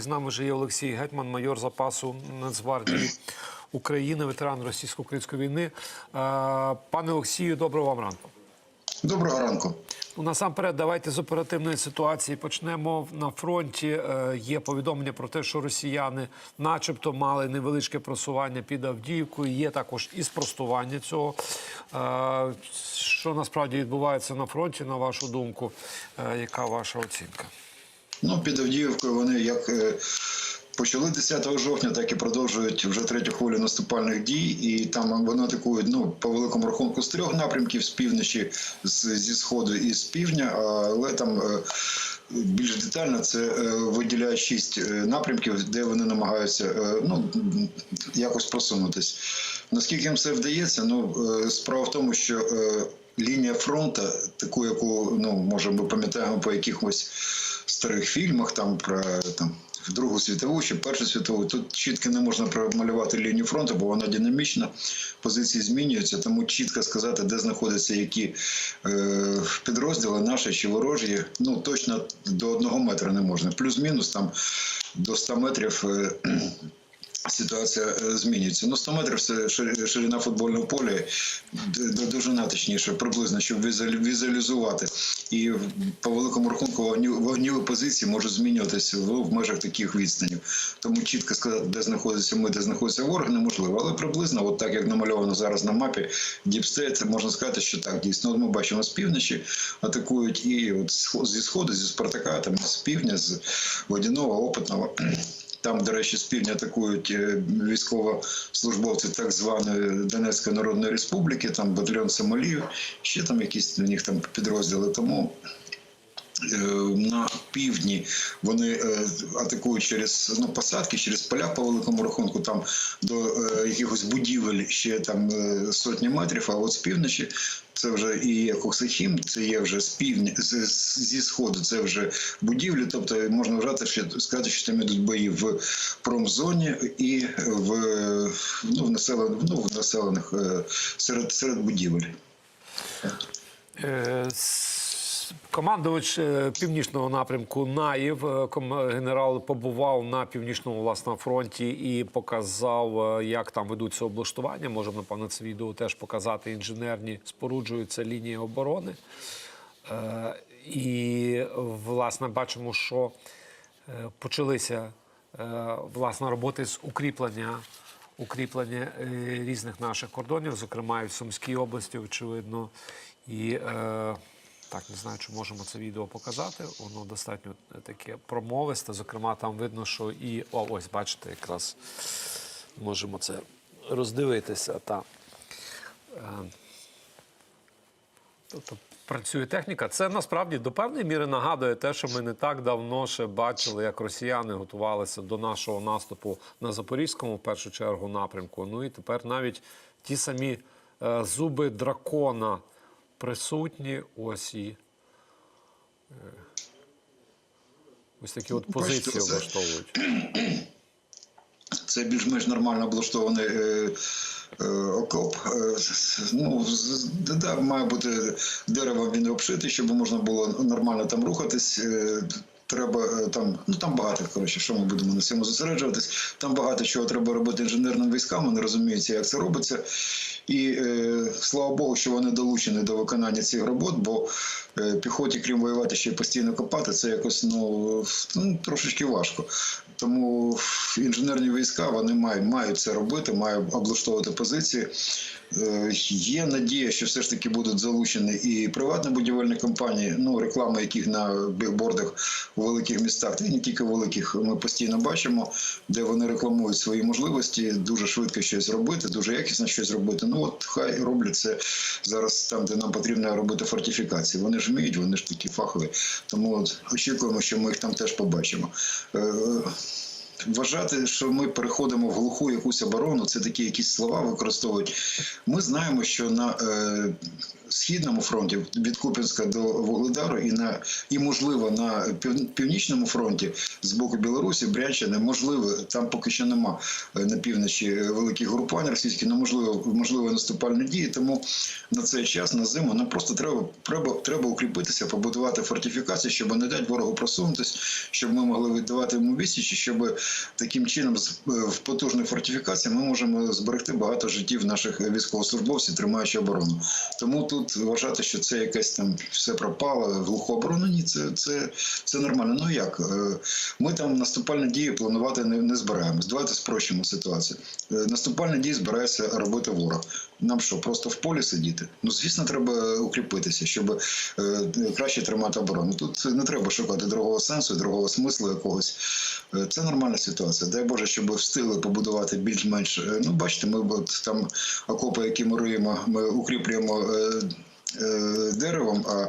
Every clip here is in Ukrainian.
З нами вже є Олексій Гетьман, майор запасу Нацгвардії України, ветеран російсько-української війни. Е, Пане Олексію, доброго вам ранку. Доброго ранку. Ну, насамперед, давайте з оперативної ситуації почнемо. На фронті е, є повідомлення про те, що росіяни, начебто, мали невеличке просування під Авдіївкою. Є також і спростування цього. Е, що насправді відбувається на фронті, на вашу думку? Яка ваша оцінка? Ну, під Авдіївкою вони як е, почали 10 жовтня, так і продовжують вже третю хвилю наступальних дій. І там вони атакують ну, по великому рахунку з трьох напрямків з півночі, з, зі сходу і з півдня. Але там е, більш детально це е, виділяє шість напрямків, де вони намагаються ну, якось просунутись. Наскільки їм це вдається? Ну, справа в тому, що. Лінія фронту, таку, яку ну може ми пам'ятаємо по якихось старих фільмах, там про там Другу світову чи Першу світову. Тут чітко не можна промалювати лінію фронту, бо вона динамічна, позиції змінюються, тому чітко сказати, де знаходяться які е, підрозділи наші чи ворожі, ну точно до одного метра не можна. Плюс-мінус там до 100 метрів. Е, Ситуація е, змінюється. Ну, 100 метрів це шир- ширина футбольного поля, д- д- довжина точніше, приблизно, щоб візуалі- візуалізувати. І по великому рахунку вогні- вогніві позиції можуть змінюватися в, межах таких відстанів. Тому чітко сказати, де знаходиться ми, де знаходиться ворог, неможливо. Але приблизно, от так як намальовано зараз на мапі, Діпстейт, можна сказати, що так, дійсно. От ми бачимо з півночі атакують і от зі сходу, зі Спартака, там з півдня, з водяного, опитного. Там, до речі, з атакують е, військовослужбовці так званої Донецької Народної Республіки, там батальйон Сомалів, ще там якісь у них там підрозділи. Тому на півдні вони е, атакують через ну, посадки, через поля по великому рахунку, там до е, якихось будівель ще там е, сотні метрів, а от з півночі. Це вже і є Коксахім, це є вже з півдня зі сходу. Це вже будівлі. Тобто можна вважати, що сказати, що там ідуть бої в промзоні і в ну в населених ну в населених е, серед серед будівель. Е, Командувач е, північного напрямку Наїв, е, генерал побував на північному власне фронті і показав, е, як там ведуться облаштування. Можемо напевно це відео теж показати. Інженерні споруджуються лінії оборони. Е, І власне бачимо, що е, почалися е, власне роботи з укріплення. Укріплення е, різних наших кордонів, зокрема і в Сумській області, очевидно. І е, так не знаю, чи можемо це відео показати. Воно достатньо таке промовисте. Зокрема, там видно, що і о, ось бачите, якраз можемо це роздивитися. Та. Е, Тобто працює техніка. Це насправді до певної міри нагадує те, що ми не так давно ще бачили, як росіяни готувалися до нашого наступу на Запорізькому, в першу чергу, напрямку. Ну і тепер навіть ті самі е, зуби дракона присутні. Ось і е, ось такі от позиції облаштовують. Це більш-менш нормально облаштований е, е, окоп. Е, ну, да, має бути деревом він обшитий, щоб можна було нормально там рухатись. Е, Треба е, там, ну там багато коротше, що ми будемо на цьому зосереджуватись. Там багато чого треба робити інженерним військам, вони розуміються, як це робиться. І е, слава Богу, що вони долучені до виконання цих робот, бо е, піхоті, крім воювати, ще й постійно копати, це якось ну, ну трошечки важко. Тому інженерні війська вони мають, мають це робити, мають облаштовувати позиції. Е, Є надія, що все ж таки будуть залучені і приватні будівельні компанії, ну реклама яких на бігбордах у великих містах, та й не тільки великих, ми постійно бачимо, де вони рекламують свої можливості, дуже швидко щось робити, дуже якісно щось робити. Ну от хай роблять це зараз там, де нам потрібно робити фортифікації. Вони ж вміють, вони ж такі фахові. Тому от очікуємо, що ми їх там теж побачимо. Вважати, що ми переходимо в глуху якусь оборону, це такі якісь слова використовують. Ми знаємо, що на е, східному фронті від Куп'янська до Вугледару і на і можливо на пів, північному фронті з боку Білорусі, Брянщини, можливо, там поки що нема е, на півночі е, великих групувань російських, але можливо, можливо наступальні дії. Тому на цей час на зиму нам просто треба, треба, треба укріпитися, побудувати фортифікації, щоб не дати ворогу просунутися, щоб ми могли віддавати йому відсіч, і щоб таким чином з- е, в потужній фортифікації ми можемо зберегти багато життів наших військовослужбовців, тримаючи оборону. Тому тут вважати, що це якесь там все пропало, глуху ні, це, це, це нормально. Ну як? Е, Ми там наступальні дії планувати не, не збираємось. Давайте спрощимо ситуацію. Е, Наступальні дії збирається робити ворог. Нам що, просто в полі сидіти? Ну, звісно, треба укріпитися, щоб е, краще тримати оборону. Тут не треба шукати другого сенсу, другого смислу якогось. Е, Це нормальна ситуація. Дай Боже, щоб встигли побудувати більш-менш. е, Ну, бачите, ми от там окопи, які ми руємо, ми укріплюємо. Е, Деревом, а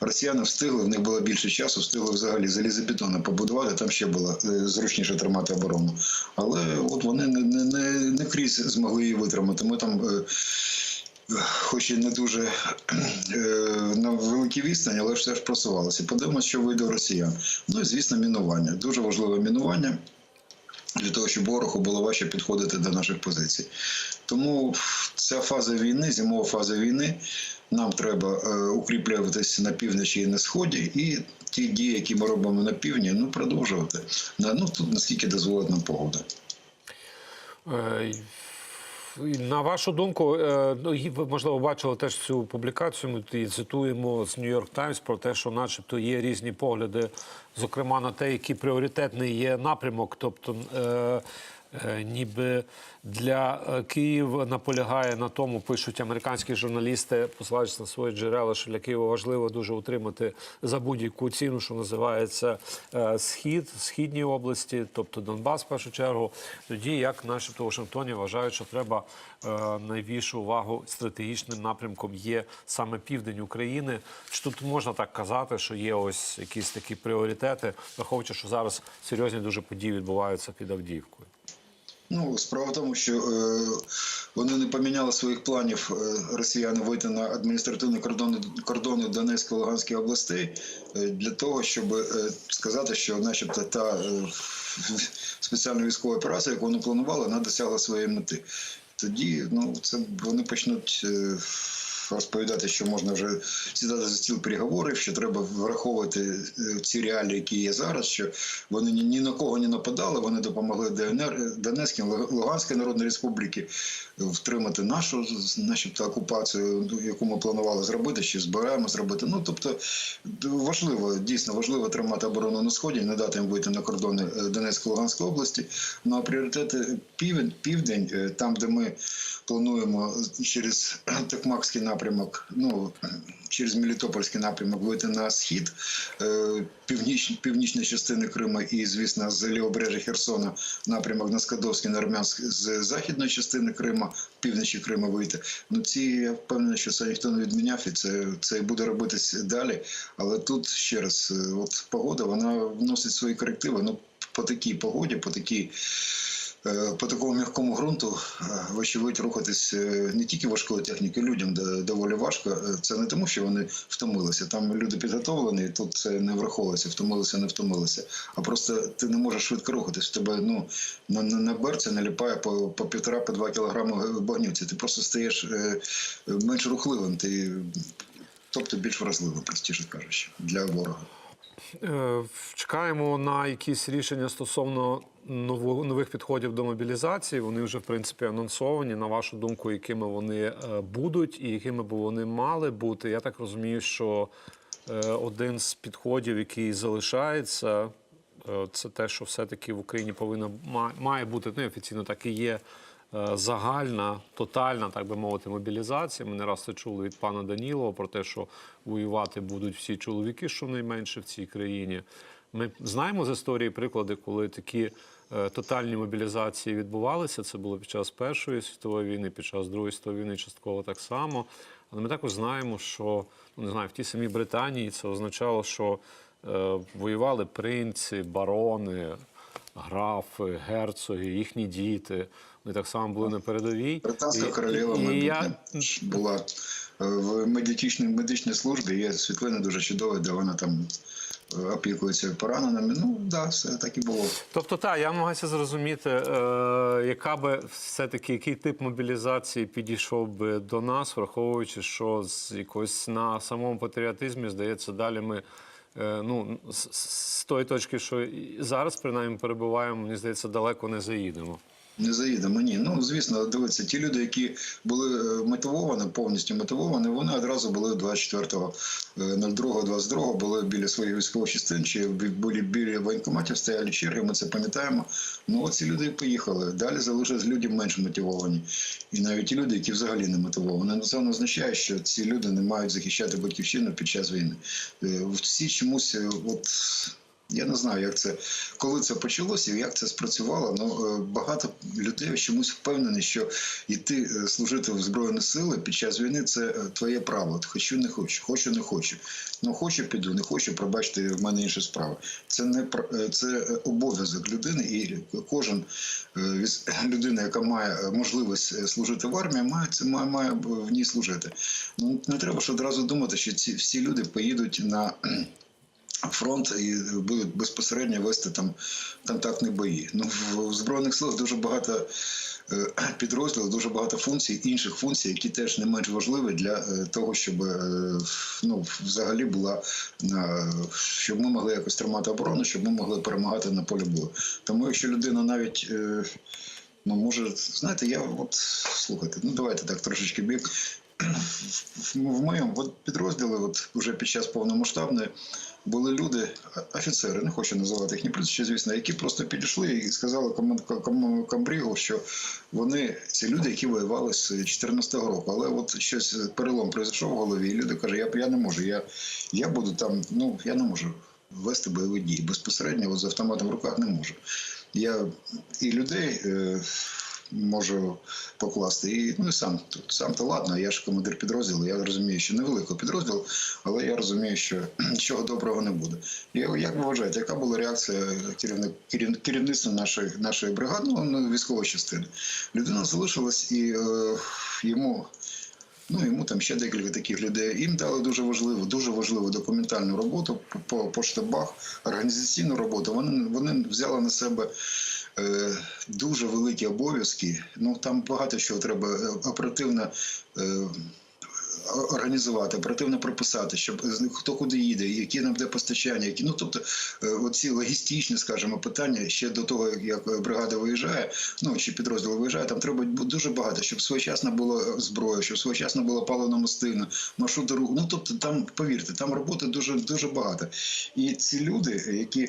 росіяни встигли, в них було більше часу, встигли взагалі залізобетоном побудувати, там ще було е, зручніше тримати оборону. Але от вони не, не, не, не крізь змогли її витримати. Ми там, е, хоч і не дуже на великій відстані, але все ж просувалося. Подивимося, що вийде росіян. Ну і звісно, мінування. Дуже важливе мінування. Для того, щоб ворогу було важче підходити до наших позицій. Тому ця фаза війни, зимова фаза війни, нам треба е, укріплюватися на півночі і на сході, і ті дії, які ми робимо на півдні, ну продовжувати. Ну, тут наскільки дозволить нам погода. На вашу думку, е, ну, ви можливо бачили теж цю публікацію. Ми цитуємо з York Times про те, що, начебто, є різні погляди, зокрема на те, який пріоритетний є напрямок. Тобто, е, ніби для е, Київ наполягає на тому, пишуть американські журналісти, посилаючись на свої джерела, що для Києва важливо дуже утримати за будь-яку ціну, що називається е, схід, східні області, тобто Донбас, в першу чергу. Тоді як, начебто, у Вашингтоні вважають, що треба е, найбільшу увагу стратегічним напрямком є саме південь України. Чи тут можна так казати, що є ось якісь такі пріоритети, враховуючи, що зараз серйозні дуже події відбуваються під Авдіївкою. Ну, справа в тому, що е, вони не поміняли своїх планів е, росіяни вийти на адміністративні кордони, кордони Донецької Луганської областей е, для того, щоб е, сказати, що, начебто, та е, спеціальна військова операція, яку вони планували, вона досягла своєї мети. Тоді ну, це вони почнуть. е, Розповідати, що можна вже сідати за стіл переговорів, що треба враховувати е, ці реалії, які є зараз. Що вони ні, на кого не нападали, вони допомогли ДНР, е, Донецькій, Луганській Народній Республіки втримати нашу, начебто, окупацію, яку ми планували зробити, що збираємо зробити. Ну тобто важливо, дійсно важливо тримати оборону на сході, не дати їм вийти на кордони е, Донецької Луганської області. Ну а пріоритети південь, південь, там, де ми плануємо через Токмакський напрямок, ну через Мелітопольський напрямок вийти на схід, е, північ, північні частини Криму і, звісно, з лівобережжя Херсона напрямок на Скадовський, на Армянськ з західної частини Криму, півночі Криму вийти. Ну ці я впевнений, що це ніхто не відміняв, і це, це буде робитись далі. Але тут ще раз, е, от погода, вона вносить свої корективи. Ну, по такій погоді, по такій. Е, По такому м'якому ґрунту, е, вочевидь, рухатись е, не тільки важкою технікою, людям до- доволі важко. Це не тому, що вони втомилися. Там люди підготовлені, тут це не враховується, втомилися, не втомилися. А просто ти не можеш швидко рухатись. Тебе ну, на, на, берці наліпає по, по півтора, по два кілограми багнюці. Ти просто стаєш менш рухливим, ти, тобто більш вразливим, простіше кажучи, для ворога. Е, Чекаємо на якісь рішення стосовно нових підходів до мобілізації. Вони вже в принципі анонсовані. На вашу думку, якими вони е, будуть і якими б вони мали бути. Я так розумію, що е, один з підходів, який залишається, це те, що все-таки в Україні повинна ма- має бути ну, офіційно так і є. Е, Загальна, тотальна, так би мовити, мобілізація. Ми не раз це чули від пана Данілова про те, що воювати будуть всі чоловіки, щонайменше в цій країні. Ми знаємо з історії приклади, коли такі е, тотальні мобілізації відбувалися. Це було під час Першої світової війни, під час Другої світової війни частково так само. Але ми також знаємо, що ну не знаю, в тій самій Британії це означало, що е, воювали принці, барони. графи, герцоги, їхні діти. Вони так само були на передовій. Британська королева і, і я була е, в медичній, медичній службі. Є світлини дуже чудові, де вона там е, опікується пораненими. Ну, так, да, все так і було. Тобто, так, я намагаюся зрозуміти, е, яка би все-таки який тип мобілізації підійшов би до нас, враховуючи, що з якось на самому патріотизмі, здається, далі ми. е, Ну, з, з- з тої точки, що зараз принаймні перебуваємо, мені здається, далеко не заїдемо. Не заїдемо, ні. Ну, звісно, дивіться, ті люди, які були е, мотивовані, повністю мотивовані, вони одразу були 24.02.22, були біля своїх військових частин, чи були біля воєнкоматів, стояли черги, ми це пам'ятаємо. Ну, оці люди поїхали. Далі залишились люди менш мотивовані. І навіть ті люди, які взагалі не мотивовані. Ну, це не означає, що ці люди не мають захищати батьківщину під час війни. Е, Всі чомусь, е, от. Я не знаю, як це коли це почалося, як це спрацювало. Ну е, багато людей чомусь впевнені, що йти е, служити в збройні сили під час війни це е, твоє право. Хочу, не хочу, хочу, не хочу. Ну хочу, піду, не хочу. Пробачте, в мене інша справа. Це не це обов'язок людини, і кожен людина, яка має можливість служити в армії, має це має, має в ній служити. Ну не треба ж одразу думати, що ці всі люди поїдуть на фронт і будуть безпосередньо вести там контактні бої. Ну в збройних силах дуже багато е, підрозділів, дуже багато функцій, інших функцій, які теж не менш важливі для е, того, щоб е, ну взагалі була щоб ми могли якось тримати оборону, щоб ми могли перемагати на полі бою. Тому якщо людина навіть Ну, може, знаєте, я от слухайте, ну давайте так трошечки бік. В, моєму підрозділі, от вже під час повномасштабної, були люди, офіцери, не хочу називати їхні прізвища, звісно, які просто підійшли і сказали комбрігу, що вони ці люди, які воювали з 14-го року. Але от щось перелом пройшов в голові, і люди кажуть, я, я не можу, я, я буду там, ну я не можу вести бойові дії. Безпосередньо от з автоматом в руках не можу. Я і людей е, можу покласти, і ну і сам сам то ладно. Я ж командир підрозділу. Я розумію, що невеликий підрозділ, але я розумію, що нічого доброго не буде. І як ви вважаєте, яка була реакція керівник, керів- керівництва нашої нашої бригади, ну військової частини? Людина залишилась і е, йому. Ну, йому там ще декілька таких людей. Їм дали дуже важливу, дуже важливу документальну роботу по, по, штабах, організаційну роботу. Вони, вони взяли на себе дуже великі обов'язки. Ну там багато чого треба е, оперативно. Е, Організувати, оперативно прописати, щоб хто куди їде, які нам де постачання, які ну тобто е, оці логістичні, скажімо, питання ще до того, як- бригада виїжджає, ну чи підрозділ виїжджає, там треба дуже багато, щоб своєчасно була зброя, щоб своєчасно була паливно-мастильна, маршрути руху. Ну тобто, там повірте, там роботи дуже дуже багато. І ці люди, які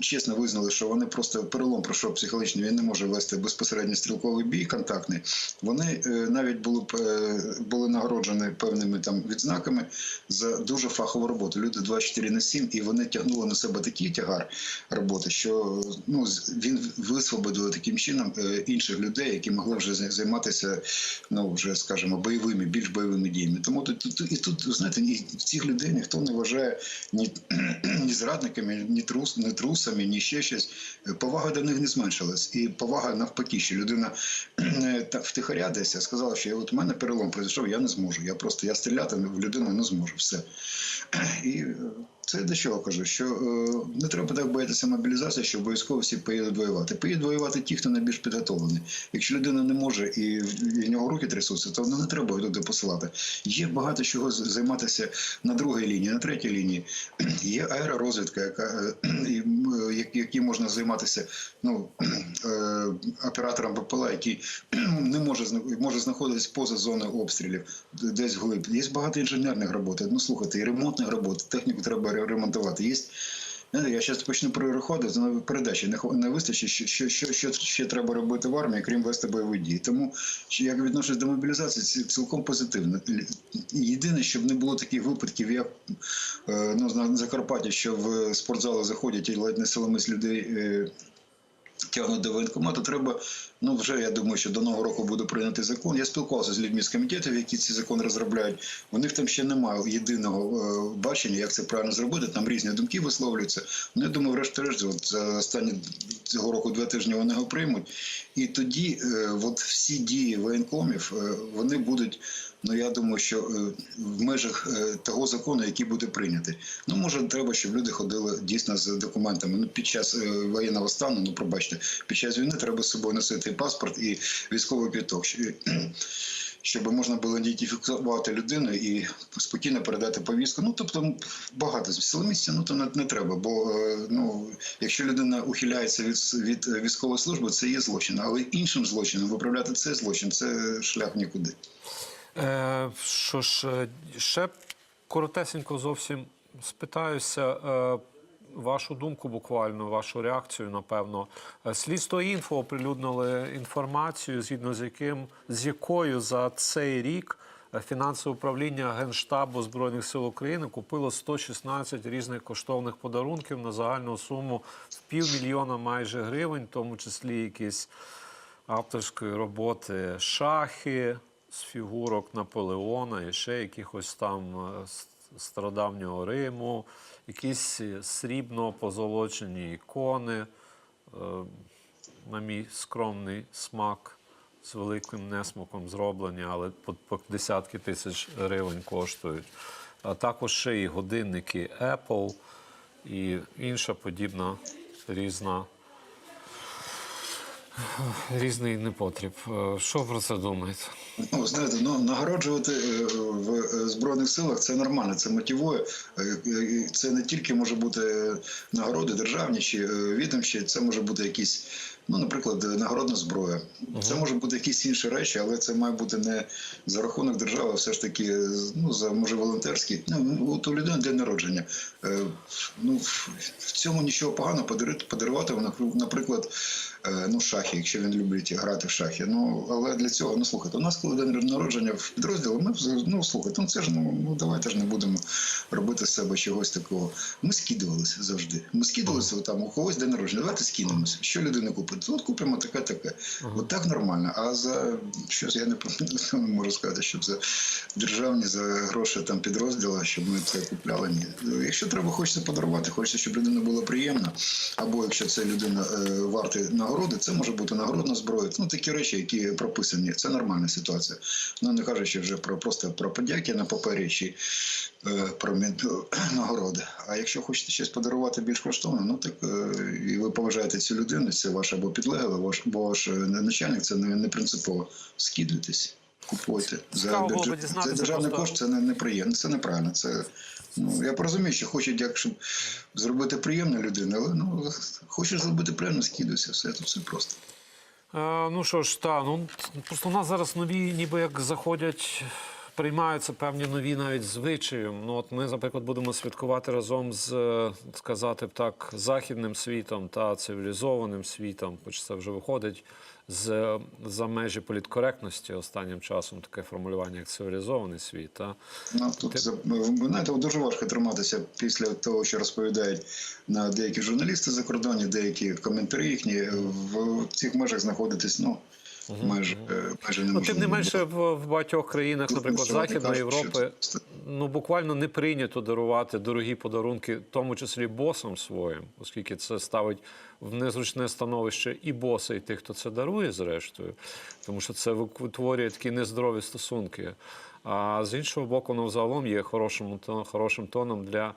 чесно визнали, що вони просто перелом пройшов психологічний, він не може вести безпосередньо стрілковий бій контактний. Вони е, навіть були е, були нагороджені певними там відзнаками за дуже фахову роботу. Люди 24 на 7, і вони тягнули на себе такий тягар роботи, що ну він висвободив таким чином е, інших людей, які могли вже займатися, ну вже скажімо, бойовими, більш бойовими діями. Тому тут, тут і тут знаєте, ні цих людей ніхто не вважає ні, ні зрадниками, ні трус, ні трусами, ні ще щось. Е, Повага до них не зменшилась, і повага навпаки, що людина е, втихаря десь сказала, що от у мене перелом пройшов, я не зможу. Я просто я стріляти в людину не зможу. Все. І е, це до чого кажу, що е, не треба так боятися мобілізації, що обов'язково всі поїдуть воювати. Поїдуть воювати ті, хто найбільш підготовлений. Якщо людина не може і в, нього руки трясуться, то не треба туди посилати. Є багато чого займатися на другій лінії, на третій лінії. Є аеророзвідка, яка е, е, які можна займатися ну, е, оператором БПЛА, який не може може знаходитись поза зоною обстрілів, десь вглиб. Є багато інженерних робот. Ну слухайте, і ремонтних робот, техніку треба ре- ремонтувати. Є я зараз почну переходити на передачі. Не, вистачить, що, що, що, що ще треба робити в армії, крім вести бойові дії. Тому як відношусь до мобілізації, це цілком позитивно. Єдине, щоб не було таких випадків, як е, ну, на Закарпатті, що в спортзали заходять і ледь не силомись людей. Тягнуть до воєнкомату, треба. Ну, вже я думаю, що до нового року буде прийнятий закон. Я спілкувався з людьми з комітетів, які ці закони розробляють. У них там ще немає єдиного е, бачення, як це правильно зробити. Там різні думки висловлюються. Ну, я думаю, врешті-решт, от за останні цього року два тижні вони його приймуть. І тоді, е, от всі дії воєнкомів, е, вони будуть. Ну я думаю, що е, в межах е, того закону, який буде прийнятий. Ну може, треба, щоб люди ходили дійсно з документами. Ну під час е, воєнного стану, ну пробачте, під час війни треба з собою носити паспорт і військовий квіток. Щоб можна було ідентифікувати людину і спокійно передати повістку. Ну тобто багато силомісця, ну то не, не треба. Бо ну, якщо людина ухиляється від, від військової служби, це є злочин. Але іншим злочином виправляти цей злочин це шлях нікуди. Е, що ж, е, ще коротесенько зовсім спитаюся. Е, Вашу думку буквально, вашу реакцію, напевно. Е, Слідство інфо оприлюднили інформацію, згідно з яким з якою за цей рік е, фінансове управління Генштабу Збройних сил України купило 116 різних коштовних подарунків на загальну суму в півмільйона майже гривень, в тому числі якісь авторської роботи шахи з фігурок Наполеона і ще якихось там е, с- стародавнього Риму, якісь срібно позолочені ікони, е, на мій скромний смак. З великим несмаком зроблені, але по, по десятки тисяч гривень коштують. А також ще і годинники Apple і інша подібна різна Різний непотріб. Е, Що про це думаєте? Ну, знаєте, ну нагороджувати е, в е, збройних силах це нормально, це мотивує. Це не тільки може бути нагороди державні чи відомчі, це може бути якісь, ну, наприклад, нагородна зброя. Це може бути якісь інші речі, але це має бути не за рахунок держави, а все ж таки, ну за може волонтерський. Ну от у людини день народження. Ну в цьому нічого поганого подарити, подарувати, наприклад, ну шахи, якщо він любить грати в шахи. Ну але для цього, ну слухайте, у нас коли день народження в підрозділі, ми ну слухайте, ну це ж ну, ну давайте ж не будемо робити з себе чогось такого. Ми скидувалися завжди. Ми скидувалися там у когось день народження. Давайте скинемося. Що людина купить? От купимо таке, таке. От так нормально. А за щось я не, можу сказати, щоб за державні за гроші там підрозділу, щоб ми це купляли. Ні. Якщо треба, хочеться подарувати, хочеться, щоб людина була приємна, або якщо це людина е, варта нагороди, це може бути нагородна зброя. Ну такі речі, які прописані. Це нормальна ситуація. Ну не кажучи вже про просто про подяки на папері чи е, про мі- нагороди. А якщо хочете щось подарувати більш коштовно, ну так е, і ви поважаєте цю людину, це ваш або підлеглий, ваш або ваш е, начальник, це не, не принципово. Скидуйтесь. Купуйте за бюджет. Це державний кошт, це не, неприємно, це неправильно. Це ну я розумію, що хочуть, як щоб зробити приємно людину, але ну хочеш зробити приємно, скидуйся, все це все просто. Е, ну що ж, та, ну просто у нас зараз нові, ніби як заходять, приймаються певні нові навіть звичаї. Ну от ми, наприклад, будемо святкувати разом з е, сказати б так, західним світом та цивілізованим світом, хоч це вже виходить з за межі політкоректності останнім часом таке формулювання, як цивілізований світ. Та? Ну тут ви знаєте, дуже важко триматися після того, що розповідають на деякі журналісти за кордоні, деякі коментарі їхні в цих межах знаходитись. Ну майже е, майже Ну, тим не менше, в, в багатьох країнах, наприклад, Західної Європи, це- ну буквально не прийнято дарувати дорогі подарунки, в тому числі босам своїм, оскільки це ставить в незручне становище і боса, і тих, хто це дарує, зрештою, тому що це витворює такі нездорові стосунки. А з іншого боку, ну взагалом є хорошим, хорошим тоном для.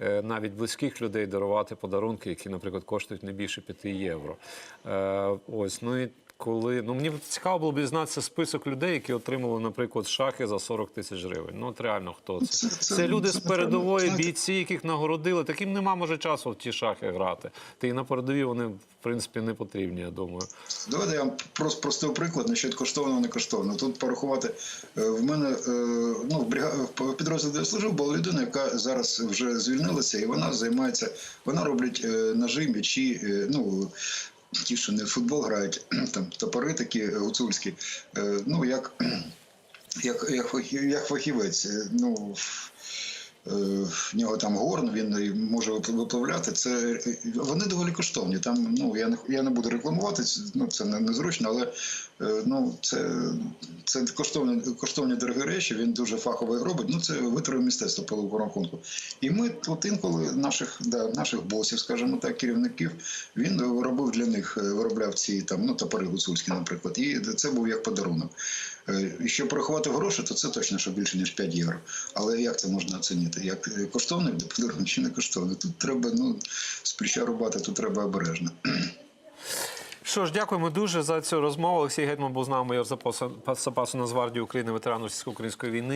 е, Навіть близьких людей дарувати подарунки, які, наприклад, коштують не більше 5 євро. Е, ось, ну і коли ну мені цікаво було б дізнатися список людей, які отримали, наприклад, шахи за 40 тисяч гривень. Ну от реально хто це? Це- Це, це- люди це, з передової, знаєте- бійці, яких нагородили. Таким нема може часу в ті шахи грати. Та і на передовій вони в принципі не потрібні. Я думаю. Давайте я вам просто простий приклад насчет коштовного не коштовного. Тут порахувати е, в мене е, ну в підрозділі, де я служив, була людина, яка зараз вже звільнилася, і вона займається. Вона робить е, ножі, м'ячі, ну. Ті, що не в футбол грають, там топори такі е, гуцульські. Е, Ну, як, як, як, як фахівець. Е, Ну, в нього там горн, він може вип- випливляти. Це вони доволі коштовні. Там ну я не я не буду рекламувати, ну це не, незручно, але е, ну це, це коштовні коштовні дорогі речі. Він дуже фахово робить. Ну це витвори мистецтва по рахунку. І ми от інколи наших да, наших босів, скажімо так, керівників, він робив для них, е, виробляв ці там ну топори гуцульські, наприклад. І це був як подарунок. Е, І щоб порахувати гроші, то це точно що більше ніж 5 євро. Але як це можна оцінити? Як е, коштовний подарунок чи не коштовний? Тут треба ну з рубати, тут треба обережно. Що ж, дякуємо дуже за цю розмову. Олексій Гетьман був з нами, майор запасу Нацгвардії України, ветеран російсько-української війни.